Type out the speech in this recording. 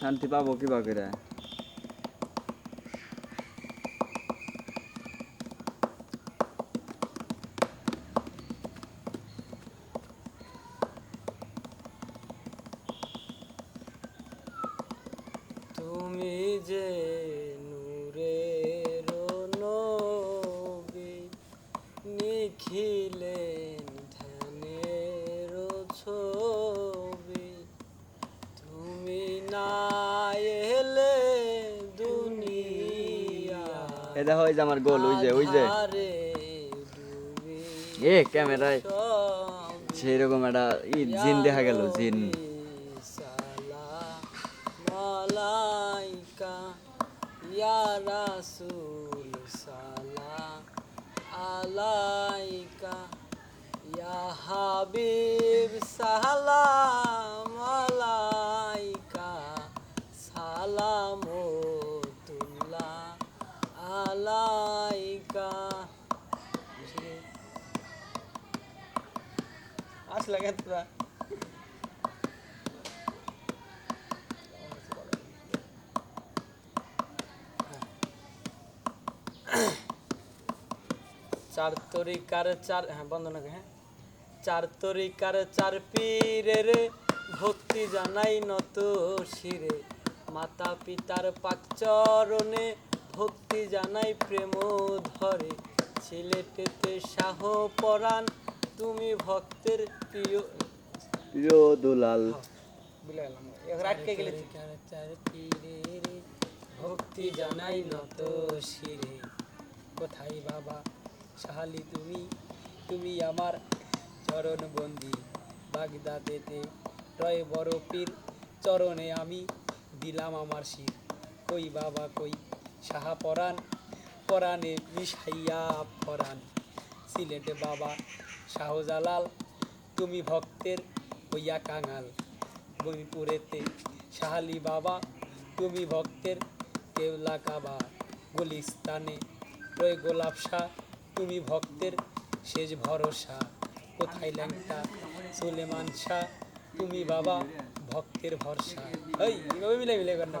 শান্তি পাবো কিবা করে? তুমি যে নূরের নবী নিখিলেন ধ্যানের ছবি এ দেখো ওই যে আমার গোল ওই যে ওই যে। এ ক্যামেরায়। সেরকম একটা ই জিন দেখা গেল জিন। আলাইকা ইয়া আলাইকা ইয়া হাবিব সালাম। আলাইকা আসলে কেতরা চার তরিকার চার হ্যাঁ বন্ধ না হ্যাঁ চার তরিকার চার পীরের ভক্তি জানাই নত শিরে মাতা পিতার পাক চরণে ভক্তি জানাই প্রেম ধরে। ছেলেটেতে শাহ পরাণ তুমি ভক্তের প্রিয়। প্রিয় দুলাল। পীরের ভক্তি জানাই নত শিরে। কোথায় বাবা সাহালি তুমি? তুমি আমার চরণ বন্দি। বাগদাদেতে রয় বড় পীর চরণে আমি দিলাম আমার শির। কই বাবা কই? সাহা পরাণ, পরাণে মিশাইয়া পরাণ সিলেটে বাবা শাহজালাল, তুমি ভক্তের হইয়া কাঙাল। বইপুরেতে শাহালি বাবা, তুমি ভক্তের কেওলা কাবা। গুলিস্তানে রয়ে গোলাপ শাহ, তুমি ভক্তের শেষ ভরসা। কোথায় ল্যাংটা সুলেমান শাহ, তুমি বাবা ভক্তের ভরসা। এভাবে মিলে মিলে কর না।